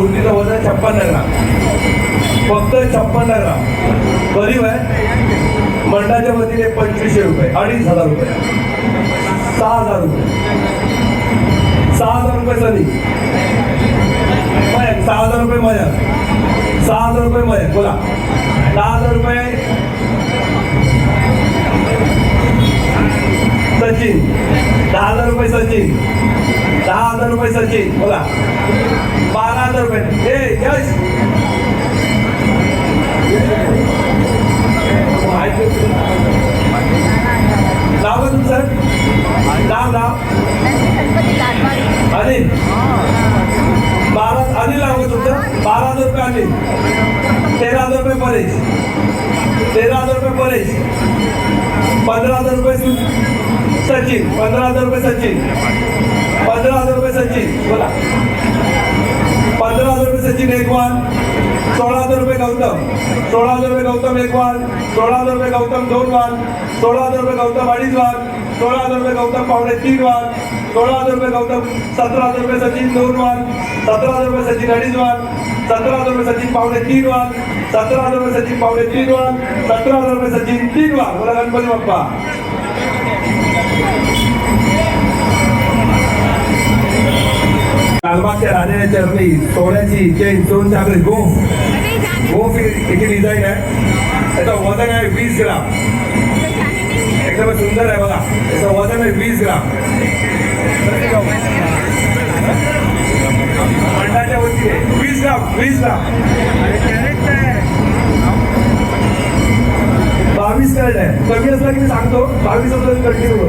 भरीव वजन छप्पन्न ग्राम फक्त छप्पन्न ग्राम गरीब आहे. मंडळाच्या वतीने पंचवीसशे रुपये अडीच हजार रुपये. सहा हजार रुपये. सहा हजार रुपये सनी सहा हजार रुपये मजा सहा हजार रुपये मजा बोला. दहा हजार रुपये. सचिन. दहा हजार रुपये सचिन. दहा हजार रुपये सचिन बोला. बारा हजार रुपये. हे यश लाव का तुमचं लाव लाव. अनिल बारा अनिल लाव तुमचं. बारा हजार रुपये अनिल तेरा हजार रुपये परेश तेरा हजार रुपये परेश पंधरा हजार रुपये सचिन पंधरा हजार रुपये सचिन पंधरा हजार रुपये सचिन बोला पंधरा हजार रुपये सचिन एकवान सोळा हजार रुपये गौतम सोळा हजार रुपये गौतम एक वाल सोळा हजार रुपये गौतम दोन वाल सोळा हजार रुपये गौतम अडीच वाघ सोळा हजार रुपये गौतम पावणे तीन वान सोळा हजार रुपये गौतम सतरा हजार रुपये सचिन दोन वान सतरा हजार रुपये सचिन अडीच वान सतरा हजार रुपये सचिन पावणे तीन वान सतरा हजार रुपये सचिन पावणे तीन वान सतरा हजार रुपये सचिन तीन वाघ बोला गणपती बाप्पा लालबागच्या राजाच्या चरणी सोन्याची चेन दोन चाकरी गोफ गोफ ही याची डिझाईन आहे? त्याचं वजन आहे वीस ग्राम. एकदम सुंदर आहे बघा. त्याचं वजन आहे वीस ग्राम. मंडाच्या वरती वीस ग्राम वीस ग्राम. बावीस कॅरेट आहे. कमी असला की मी सांगतो. बावीस असला कंटिन्यू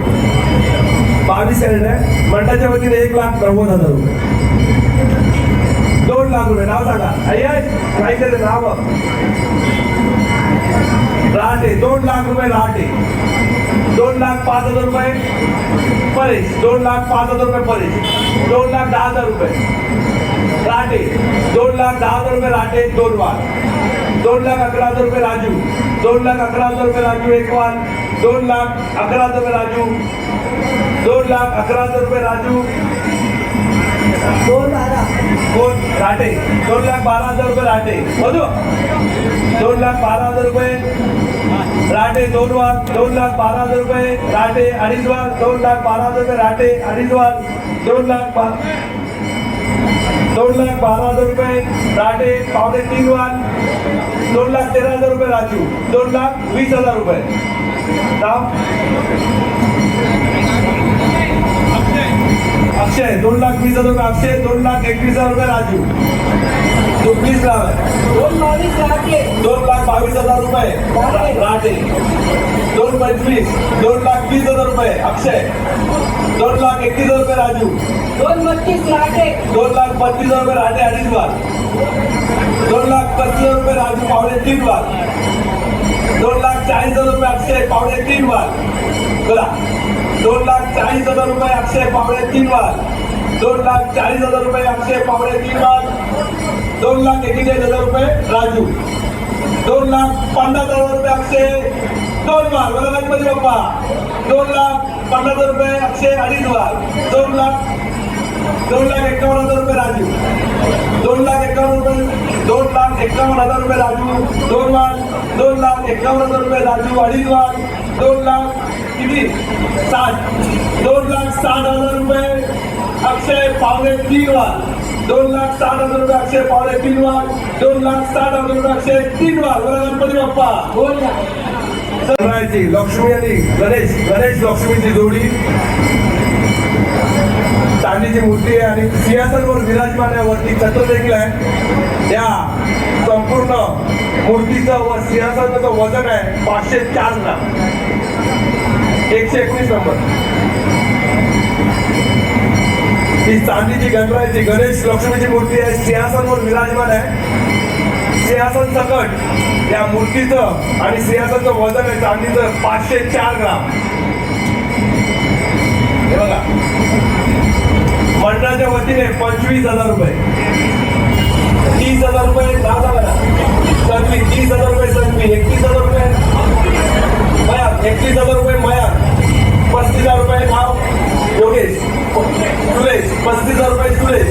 बावीस कॅरेट मंडळाच्या वतीने एक लाख नव्वद हजार रुपये. दोन लाख रुपये. नाव सांगा. आई काय करे नाव? राहते. दोन लाख रुपये राहते. दोन लाख पाच हजार रुपये परेश. दोन लाख पाच हजार रुपये परेश. दोन लाख दहा हजार रुपये. राहते. दोन लाख दहा हजार रुपये राहते दोन वार दोन लाख अकरा हजार रुपये राजू. दोन लाख अकरा हजार रुपये राजू एक वार दोन लाख अकरा हजार रुपये राजू. दोन लाख अकरा हजार रुपये राजू. दोन कोण? राटे दोन लाख बारा हजार रुपये राटे मधू दोन लाख बारा हजार रुपये राटे दोन वार दोन लाख बारा हजार रुपये राटे अडीच वार दोन लाख बारा हजार रुपये राटे अडीच वार दोन लाख दोन लाख बारा हजार रुपये राटे पावणे तीन वार दोन लाख तेरा हजार रुपये राजू. दोन लाख वीस हजार रुपये. अक्षय दोन लाख वीस हजार रुपये अक्षय दोन लाख एकवीस हजार रुपये राजू. तो वीस लाख दोन बावीस दोन लाख बावीस हजार रुपये. राटे दोन पंचवीस दोन लाख वीस हजार रुपये. अक्षय. दोन लाख एकतीस हजार रुपये राजू. दोन बत्तीस राहते दोन लाख पस्तीस हजार रुपये राटे अडीच लाख दोन लाख पस्तीस हजार रुपये राजू पावणे तीन लाख दोन लाख चाळीस हजार रुपये अक्षय पावणे तीन लाख बोला दोन लाख चाळीस हजार रुपये अक्षय पाबळे तीन लाख दोन लाख चाळीस हजार रुपये अक्षय पाबळे तीन लाख दोन लाख एकेचाळीस हजार रुपये राजू दोन लाख पन्नास हजार रुपये अक्षय दोन लाख बघा गणपती बाप्पा दोन लाख पन्नास हजार रुपये अक्षय अडीच लाख दोन लाख दोन लाख एकावन्न हजार रुपये राजू दोन लाख एकावन्न रुपये दोन लाख एकावन्न हजार रुपये राजू दोन लाख दोन लाख एकावन्न हजार रुपये राजू अडीच लाख दोन लाख किती साठ दोन लाख साठ हजार रुपये अक्षय पावणे तीन लाख दोन लाख साठ हजार रुपये अक्षय पावणे तीन लाख दोन लाख साठ हजार रुपये अक्षय तीन बघा गणपती बाप्पा. सगळ्यांची लक्ष्मी आणि गणेश गणेश लक्ष्मीची जोडी. चांदीची मूर्ती आहे आणि सिंहासनवर विराजमान आहे. वरती छत्र देखील आहे. त्या संपूर्ण मूर्तीचं व सिंहासनाचं वजन आहे पाचशे चार ग्राम एकशे एकवीस नंबर. ही चांदीची गणरायाची गणेश लक्ष्मीची मूर्ती आहे सिंहासनवर विराजमान आहे. सिंहासन सकट या मूर्तीचं आणि सिंहासनचं वजन आहे चांदीचं पाचशे चार ग्राम. हे बघा. मंडळाच्या वतीने पंचवीस हजार रुपये. तीस हजार रुपये दहा सांगा ना तीस हजार रुपये सनवी एकतीस हजार रुपये. मया एकतीस हजार रुपये मया हजार रुपये नाव योगेश सुरेश पस्तीस हजार रुपये सुरेश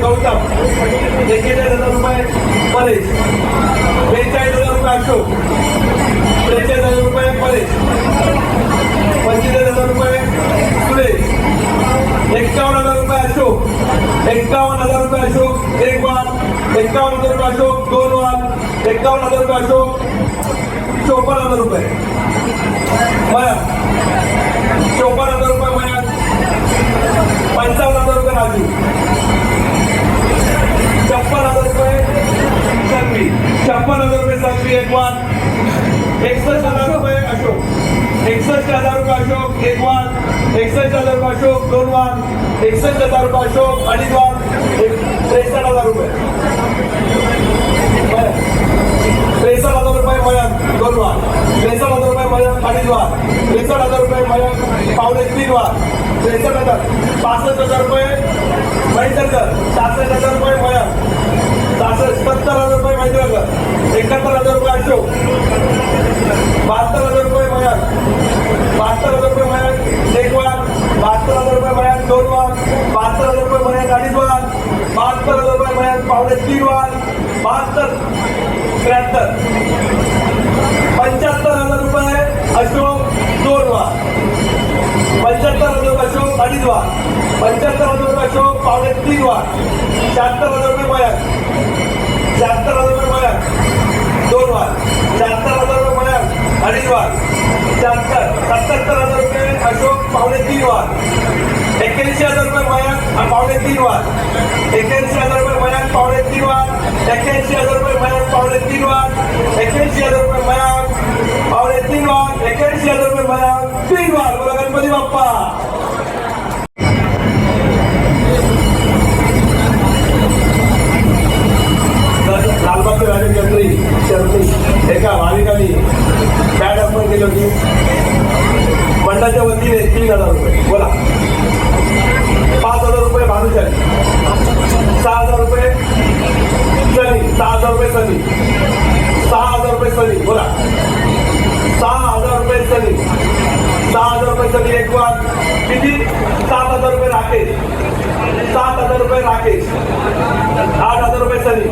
गौतम एक्केचाळीस हजार रुपये परेश बेचाळीस हजार रुपये अशोक त्रेचाळीस हजार रुपये परेश पंचेचाळीस हजार रुपये सुरेश एक्कावन्न हजार रुपये अशोक एक्कावन्न हजार रुपये अशोक एक वाल एक्कावन्न हजार रुपये अशोक दोन वाल एक्कावन्न हजार रुपये अशोक चोपन्न हजार रुपये. मया. चोपन्न हजार रुपये महिन्यात पंचावन्न हजार रुपये राजू. छप्पन हजार रुपये संघवी छप्पन हजार रुपये संघवी एक वार एकसष्ट हजार रुपये अशोक. एकसष्ट हजार रुपये अशोक एक वार एकसष्ट हजार रुपये अशोक दोन वार एकसष्ट हजार रुपये अशोक अडीच वार त्रेसष्ट हजार रुपये. त्रेसष्ट दोन वार त्रेसष्ट हजार रुपये मयंक अडीच वार त्रेसष्ट हजार रुपये मयंक पावणे तीन वार त्रेसष्ट हजार पासष्ट हजार रुपये महिंद्रकर सहासष्ट हजार रुपये मयंक सहासष्ट सत्तर हजार रुपये महिंद्रकर एकाहत्तर हजार रुपये अशोक बहात्तर हजार रुपये मयंक बहात्तर हजार रुपये मयंक एक वार बहात्तर हजार रुपये मयंक दोन वार बहात्तर हजार रुपये मयंक अडीच वार बहात्तर हजार रुपये मयंक पावणे तीन वार बहात्तर त्र्याहत्तर पंच्याहत्तर हजार रुपये अशोक दोन वा पंच्याहत्तर हजार रुपये अशोक अडीच वा पंच्याहत्तर हजार रुपये अशोक पावणे तीन वा शहात्तर हजार रुपये मयंक शहात्तर हजार रुपये मयंक दोन वा शहात्तर हजार रुपये मयंक अडीच वा शहात्तर. सत्याहत्तर हजार रुपये अशोक पावणे तीन वा एक्क्याऐंशी हजार रुपये मयंक पावणे तीन वा एक्क्याऐंशी हजार रुपये पावणे तीन वाघ एक्क्याऐंशी हजार रुपये मयंक पावणे तीन वार एक्क्याऐंशी हजार रुपये मयंक पावणे तीन वार एक्क्याऐंशी हजार रुपये मयंक तीन वार बोला गणपती बाप्पा. तर लालबागचे राजकर्त्री शर्मी एका भाविकांनी बॅट अर्पण केली होती. मंडळाच्या वतीने तीन हजार रुपये. बोला. हजार सहा हजार रुपये सनी सहा हजार रुपये सनी सहा हजार रुपये सनी बोला सहा हजार रुपये सनी सहा हजार रुपये सनी एक वाद किती सात हजार रुपये राकेश सात हजार रुपये राकेश आठ हजार रुपये सनी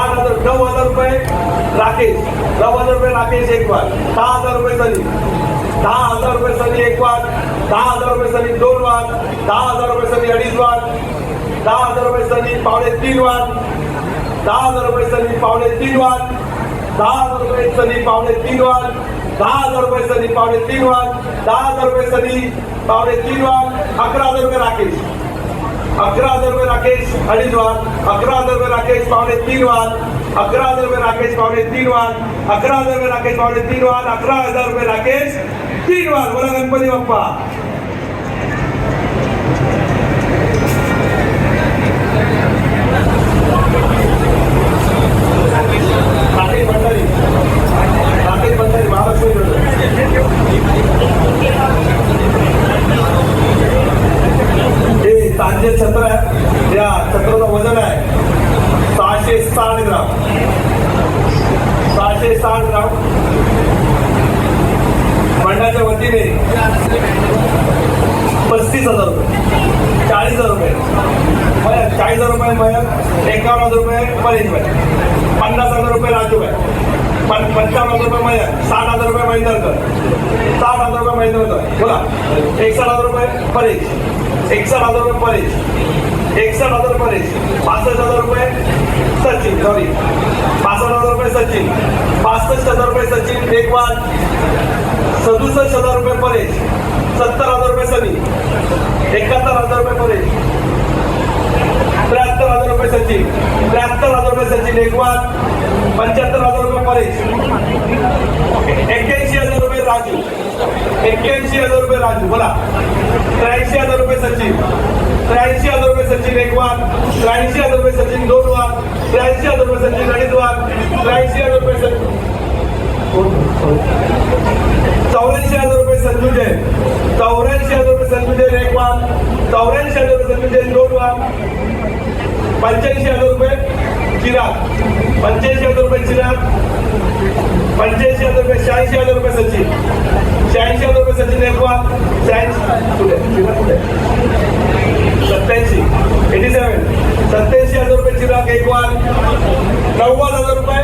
आठ हजार नऊ हजार रुपये राकेश नऊ हजार रुपये राकेश एक वाद सहा हजार रुपये सनी दहा हजार रुपये सनी एक वाद दहा हजार रुपये दोन वाद दहा हजार रुपये सनी अडीच वाद दहा हजार रुपये पावणे तीन वाद दहा हजार रुपये सनी पावणे तीन वाद दहा हजार रुपये सनी पावणे तीन वाद दहा हजार रुपये सनी पावणे तीन वाद दहा हजार रुपये सनी पावणे तीन वाद अकरा हजार रुपये राकेश अकरा हजार रुपये राकेश अडीच वाद अकरा हजार रुपये राकेश पावणे तीन वाद अकरा हजार रुपये राकेश पावणे तीन वाद अकरा हजार रुपये राकेश पावणे तीन वाद अकरा हजार रुपये राकेश तीन वार बोला गणपती बाप्पा राकेश भंडारी राकेश भंडारी महालक्ष्मी जोडे. हे तांजे छत्र आहे या छत्राचं वजन आहे सहाशे साठ ग्राम सहाशे साठ ग्राम मंडळाच्या वतीने पस्तीस हजार रुपये चाळीस हजार रुपये मयत चाळीस हजार रुपये मयत एकावन्न हजार रुपये परेश भाई पन्नास हजार रुपये राजू भाई पं पंचावन्न हजार रुपये मयत साठ हजार रुपये महिंदरकर साठ हजार रुपये महिंदरकर बोला एकसष्ट हजार रुपये परेश एकसष्ट हजार रुपये परेश एकसष्ट हजार परेश पासष्ट हजार रुपये सचिन पासष्ट हजार रुपये सचिन. पासष्ट हजार रुपये सचिन एक सदुसष्ट हजार रुपये परेश. सत्तर हजार रुपये सनी. एकाहत्तर हजार रुपये परेश. त्र्याहत्तर हजार रुपये सचिन. त्र्याहत्तर हजार रुपये सचिन एकवाद पंच्याहत्तर हजार रुपये परेश. एक्क्याऐंशी हजार राजू एक्क्याऐंशी हजार रुपये राजू बोला त्र्याऐंशी हजार रुपये सचिन त्र्याऐंशी हजार रुपये सचिन एक वाद त्र्याऐंशी हजार रुपये सचिन दोन वाद त्र्याऐंशी हजार रुपये सचिन अडीच वाद त्र्याऐंशी हजार रुपये सचिन चौऱ्याऐंशी हजार रुपये संजू जैन चौऱ्याऐंशी हजार रुपये संजू जैन एक वाद चौऱ्याऐंशी हजार रुपये संजू जैन दोन वाद पंच्याऐंशी हजार रुपये चिराग पंच्याऐंशी हजार रुपये चिराग पंच्याऐंशी हजार रुपये शहाऐंशी हजार रुपये सचिन शहाऐंशी हजार रुपये सचिन एकवाद शहाऐंशी कुठे चिराग कुठे सत्याऐंशी एटी सेवन सत्याऐंशी हजार रुपये चिराग एकवाल नव्वद हजार रुपये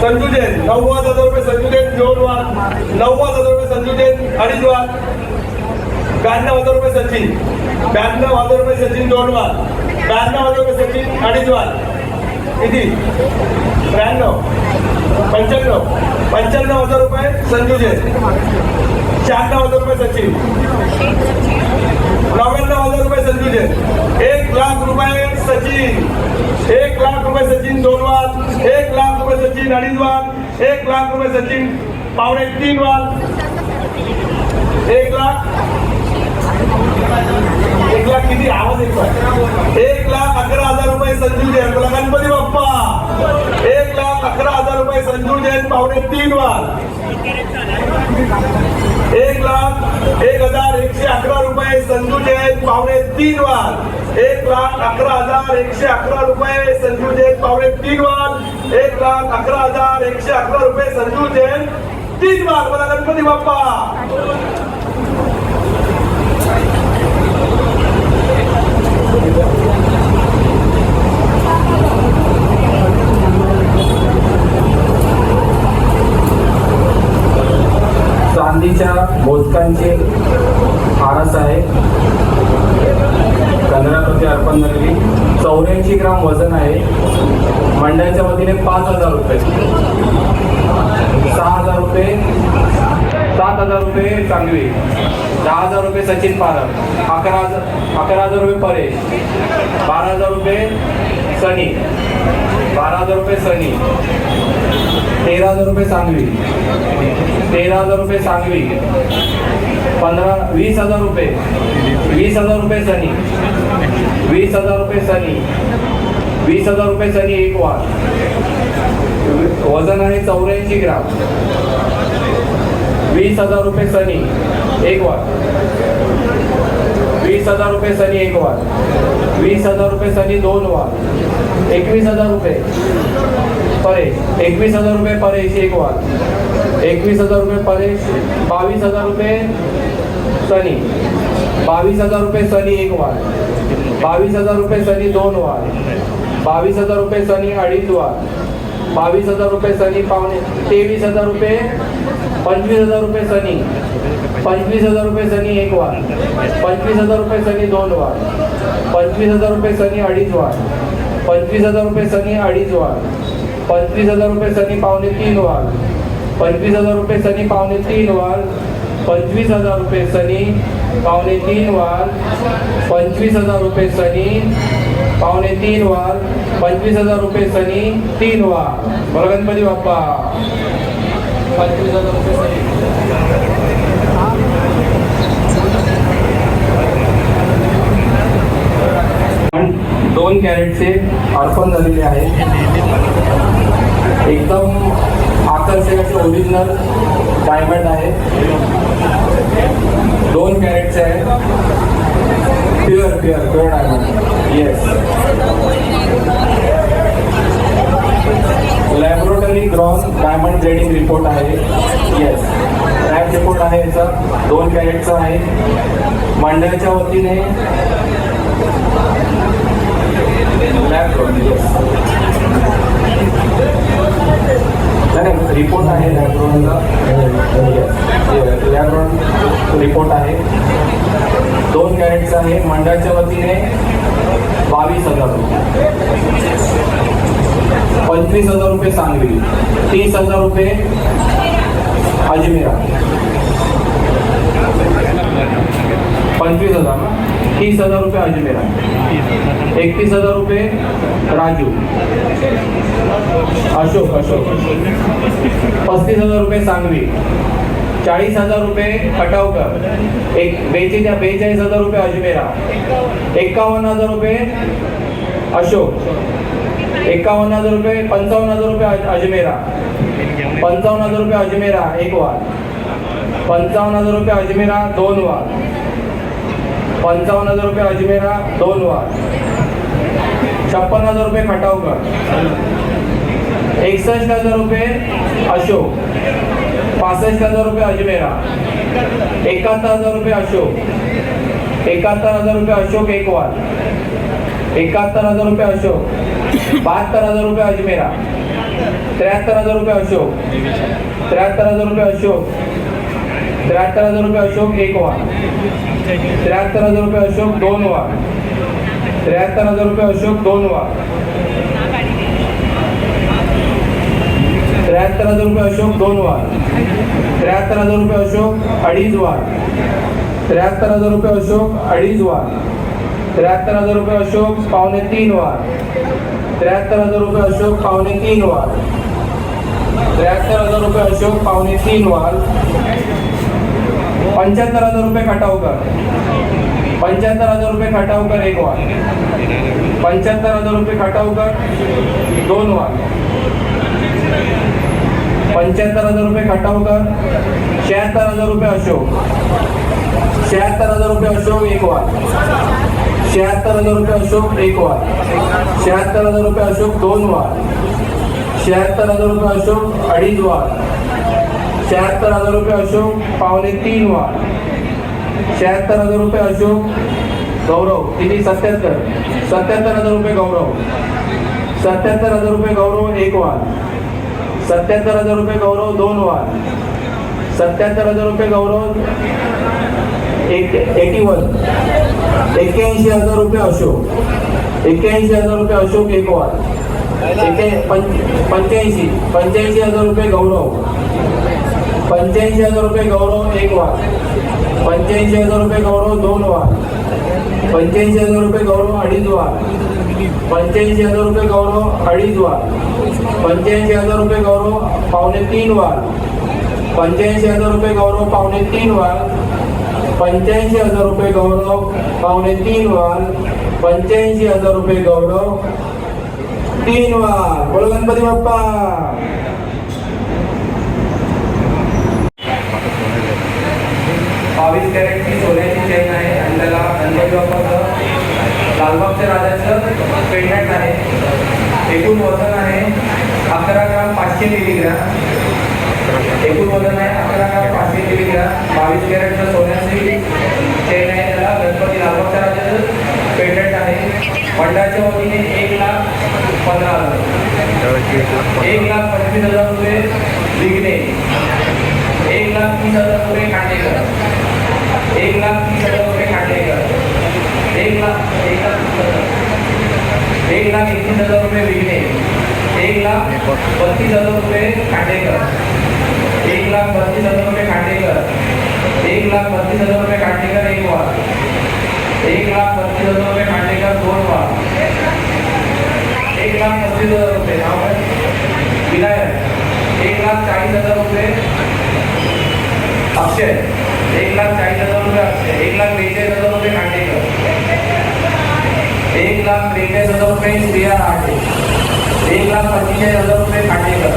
संजू जैन नव्वद हजार रुपये संजू जैन दोन नव्वद हजार रुपये संजू जैन अडीच वार ब्याण्णव हजार रुपये सचिन ब्याण्णव हजार रुपये सचिन दोन वार ब्याण्णव हजार रुपये सचिन अडीच वार किती? त्र्याण्णव. पंच्याण्णव. पंच्याण्णव हजार रुपये संजू जैन शहाण्णव हजार रुपये सचिन. नव्याण्णव हजार रुपये संजू जैन एक लाख रुपये सचिन. एक लाख रुपये सचिन दोन वार एक लाख रुपये सचिन अडीच वार एक लाख रुपये सचिन पावणे तीन वार एक लाख एक लाख किती? आवाज येतो एक लाख अकरा हजार रुपये संजू जैन. बोला गणपती बाप्पा. एक लाख अकरा हजार रुपये संजू जैन पावणे तीन वार. एक लाख एक हजार एकशे अकरा रुपये संजू जैन पावणे तीन वार. एक लाख अकरा हजार एकशे अकरा रुपये संजू जैन पावणे तीन वार. एक लाख अकरा हजार एकशे अकरा रुपये संजू जैन तीन वार. मला गणपती बाप्पा. चांदीच्या मोदकांचे आरस आहे. गणरापती अर्पण झालेली चौऱ्याऐंशी ग्राम वजन आहे. मंडळाच्या वतीने पाच हजार रुपये. सहा हजार रुपये. सात हजार रुपये चांगली. दहा हजार रुपये सचिन पारख. अकरा हजार अकरा हजार रुपये परेश. बारा हजार रुपये सनी. बारा हजार रुपये सनी. तेरा हजार रुपये सांगवी. तेरा हजार रुपये सांगवी. पंधरा वीस हजार रुपये. वीस हजार रुपये सनी. वीस हजार रुपये सनी. वीस हजार रुपये सनी एक वार. वजन आहे चौऱ्याऐंशी ग्राम. वीस हजार रुपये सनी एक वार. वीस हजार रुपये सनी एक वार. वीस हजार रुपये सनी दोन वार. एकवीस हजार रुपये परेश एकवीस हजार रुपये परेश एक वार एकवीस हजार रुपये परेश बावीस हजार रुपये सनी बावीस हजार रुपये सनी एक वार बावीस हजार रुपये सनी दोन वार बावीस हजार रुपये सनी अडीच वार बावीस हजार रुपये सनी पावणे तेवीस हजार रुपये पंचवीस हजार रुपये सनी पंचवीस हजार रुपये सनी एक वार पंचवीस हजार रुपये सनी दोन वार पंचवीस हजार रुपये सनी अडीच वार पंचवीस हजार रुपये सनी अडीच वाघ पंचवीस हजार रुपये सनी पावणे तीन वाघ पंचवीस हजार रुपये सनी पावणे तीन वाघ पंचवीस हजार रुपये सनी पावणे तीन वार पंचवीस हजार रुपये सनी पावणे तीन वार पंचवीस हजार रुपये सनी तीन वार बोला गणपती बाप्पा. पंचवीस हजार रुपये सनी. दोन कॅरेटचे अर्पण झालेले आहे. एकदम आकर्षक असे ओरिजिनल डायमंड आहे. दोन कॅरेटचे आहे. Pure pure pure diamond yes laboratory grown diamond grading report आहे. येस लॅब रिपोर्ट आहे याचा. दोन कॅरेटचा आहे. मंडळाच्या वतीने नाही रिपोर्ट आहे. लॅब्रोनचा लॅब्रोन रिपोर्ट आहे दोन कॅरेटचा आहे मंडळाच्या वतीने बावीस हजार रुपये पंचवीस हजार रुपये सांगली तीस हजार रुपये अजमेरा पंचवीस हजार ना तीस हजार रुपये अजमेरा एकतीस हजार रुपये राजू। अशोक अशोक। पस्तीस हजार रुपये सांगवी। चाळीस हजार रुपये खटावकर एक बेचाळीस बेचाळीस हजार रुपये अजमेरा एकावन्न हजार रुपये अशोक। एकावन्न हजार रुपये पंचावन्न हजार रुपये अजमेरा पंचावन्न हजार रुपये अजमेरा एक वार पंचावन्न हजार रुपये अजमेरा दोन वार पंचावन्न हजार रुपये अजमेरा दोन वार छप्पन हजार रुपये खटावकर एकसष्ट हजार रुपये अशोक पासष्ट हजार रुपये अजमेरा एकाहत्तर हजार रुपये अशोक एकाहत्तर हजार रुपये अशोक एक वार एकाहत्तर हजार रुपये अशोक बहात्तर हजार रुपये अजमेरा त्र्याहत्तर हजार रुपये अशोक त्र्याहत्तर हजार रुपये अशोक त्र्याहत्तर हजार रुपये अशोक एक वा त्र्याहत्तर हजार रुपये अशोक दोन वा त्र्याहत्तर हजार रुपये अशोक दोन वा त्र्याहत्तर हजार रुपये अशोक दोन वा त्र्याहत्तर हजार रुपये अशोक अडीच वा त्र्याहत्तर हजार रुपये अशोक अडीच वा त्र्याहत्तर हजार रुपये अशोक पावणे तीन वार त्र्याहत्तर हजार रुपये अशोक पावणे तीन वार त्र्याहत्तर हजार रुपये अशोक पावणे तीन वार पंच्याहत्तर हजार रुपये खटावकर पंच्याहत्तर हजार रुपये खटावकर एक वार पंच्याहत्तर हजार रुपये खटावकर दोन वार पंच्याहत्तर हजार रुपये खटावकर शहात्तर हजार रुपये अशोक. शहात्तर हजार रुपये अशोक एक वार शहात्तर हजार रुपये अशोक एक वार शहात्तर हजार रुपये अशोक दोन वार शहात्तर हजार रुपये अशोक अडीच वार शहात्तर हजार रुपये अशोक पावणे तीन वा शहात्तर हजार रुपये अशोक गौरव. किती? सत्याहत्तर. सत्याहत्तर हजार रुपये गौरव. सत्याहत्तर हजार रुपये गौरव एक वार सत्याहत्तर हजार रुपये गौरव दोन वार सत्याहत्तर हजार रुपये गौरव एक एटी वन एक्क्याऐंशी हजार रुपये अशोक. एक्क्याऐंशी हजार रुपये अशोक एक वार एके पंच पंच्याऐंशी. पंच्याऐंशी हजार रुपये गौरव. पंच्याऐंशी हजार रुपये गौरव एक वाघ. पंच्याऐंशी हजार रुपये गौरव दोन वाघ. पंच्याऐंशी हजार रुपये गौरव अडीच वाघ. पंच्याऐंशी हजार रुपये गौरव अडीच वाघ. पंच्याऐंशी हजार रुपये गौरव पावणे तीन वाघ. पंच्याऐंशी हजार रुपये गौरव पावणे तीन वाघ. पंच्याऐंशी हजार रुपये गौरव पावणे तीन वाघ. पंच्याऐंशी हजार रुपये गौरव तीन वाघ. बोल गणपती बाप्पा. बावीस कॅरेटची सोन्याची चेन आहे आणि त्याला गणपती बाप्पाचं लालबागच्या राजाचं पेंडंट आहे. एकूण वजन आहे अकरा ग्राम पाचशे मिलीग्राम. एकूण वजन आहे अकरा ग्राम पाचशे मिलीग्राम. बावीस कॅरेटचं सोन्याची चेन आहे त्याला. गणपती लालबागच्या राजाचं पेंडंट आहे. मंडळाच्या वतीने एक लाख पंधरा हजार. एक लाख पंचवीस हजार रुपये विकणे. एक लाख तीस हजार रुपये खांडेकर एक लाख तीस हजार रुपये खांडेकर एक लाख एक लाख हजार एक लाख एकतीस हजार रुपये विघ्ने एक लाख बत्तीस हजार रुपये खांडेकर एक लाख बत्तीस हजार रुपये खांडेकर एक लाख बत्तीस हजार रुपये खांडेकर एक वार एक लाख बत्तीस हजार रुपये खांडेकर दोन वार एक लाख पस्तीस हजार रुपये नाव विनायक एक लाख चाळीस हजार रुपये अक्षय एक लाख चाळीस हजार रुपये अक्षय एक लाख बेचाळीस हजार रुपये खांडेकर एक लाख त्रेचाळीस हजार रुपये श्रेया आठे एक लाख पंचेचाळीस हजार रुपये खांडेकर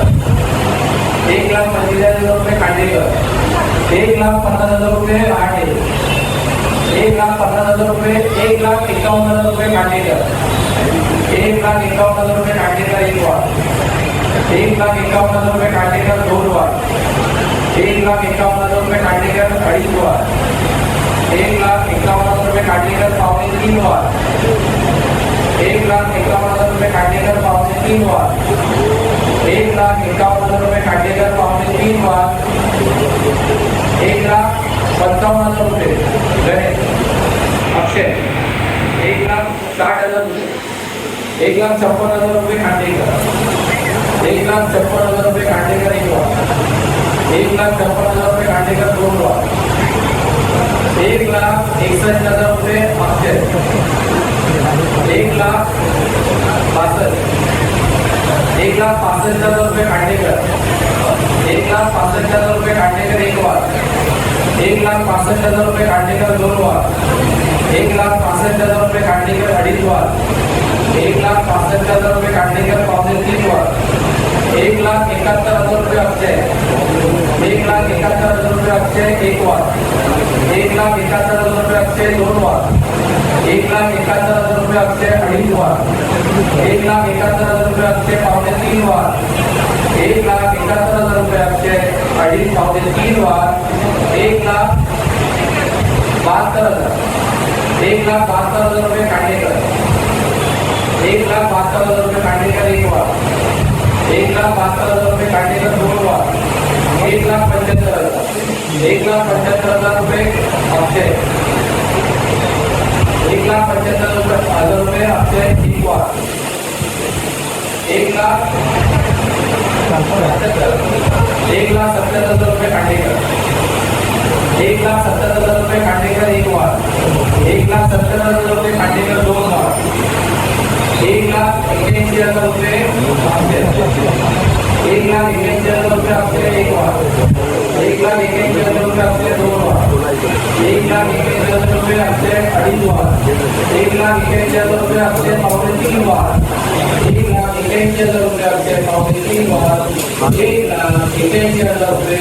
एक लाख पंचेचाळीस हजार रुपये खांडेकर एक लाख पन्नास हजार रुपये आठे एक लाख पन्नास हजार रुपये एक लाख एकावन्न हजार रुपये खांडेकर एक लाख एकावन्न हजार रुपये खांडेकर एक वाढ एक लाख एकावन्न हजार रुपये खांडेकर दोन वाढ एक लाख एकावन्न हजार रुपये काढले तर अडीच वार एक लाख एकावन्न हजार रुपये काढले तर पावणे तीन वार एक लाख एकावन्न हजार रुपये काढले तर पावणे तीन वार एक लाख एकावन्न हजार रुपये काढले तर पावणे तीन वार एक लाख पंचावन्न हजार रुपये. गणेश अक्षय एक लाख साठ हजार रुपये. एक लाख छप्पन हजार रुपये खांडेकर एक लाख छप्पन हजार रुपये खांडेकर एक एक लाख छप्पन हजार रुपये खांडेकर दोन लाख? एक लाख एकसष्ट हजार रुपये अक्षय एक लाख पासष्ट. एक लाख पासष्ट हजार रुपये काटेकर एक लाख पासष्ट हजार रुपये काटेकर एक वार? एक लाख पासष्ट हजार रुपये काटेकर दोन वार? एक लाख पासष्ट हजार रुपये काटेकर अडीच वार? एक लाख पासष्ट हजार रुपये खांडेकर पावणे तीन वार. एक लाख एकाहत्तर हजार रुपये अक्षय एक लाख एकाहत्तर हजार रुपये अक्षय एक वाद एक लाख एकाहत्तर हजार रुपये अक्षय दोन वार. एक लाख एकाहत्तर हजार रुपये अक्षय अडीच वार. एक लाख एकाहत्तर हजार रुपये अक्षय पावणे तीन वार. एक लाख एकाहत्तर हजार रुपये अक्षय अडीच पावणे तीन वार. एक लाख बहात्तर हजार. एक लाख बहात्तर हजार रुपये कांडेकर एक लाख बहात्तर हजार रुपये कांडेकर एक वार. एक लाख बहात्तर हजार रुपये कांडेकर दोन वार. एक लाख पंच्याहत्तर हजार. एक लाख पंच्याहत्तर हजार रुपये अक्षय एक लाख पंच्याहत्तर रुपये हजार रुपये अक्षय एक वार. एक लाख सत्याहत्तर. एक लाख सत्याहत्तर हजार रुपये कांडेकर एक लाख सत्तर हजार रुपये खांडेकर एक वार. एक लाख सत्तर हजार रुपये खांडेकर दोन वार. लाख एक्क्याऐंशी हजार रुपये एक लाख एक्क्याऐंशी हजार रुपये एक वार एक लाख एक्क्याऐंशी हजार रुपये आपले दोन एक लाख एक्क्याऐंशी हजार रुपये अडीच वार एक लाख एक्क्याऐंशी हजार रुपये आपले पावणे तीन वार एक लाख. एक्क्याऐंशी हजार रुपये पावणे तीन वाहन एक लाख एक्क्याऐंशी हजार रुपये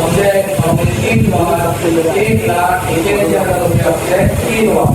अक्षय पावणे तीन वार एक लाख एक्क्याऐंशी हजार रुपये तीन वार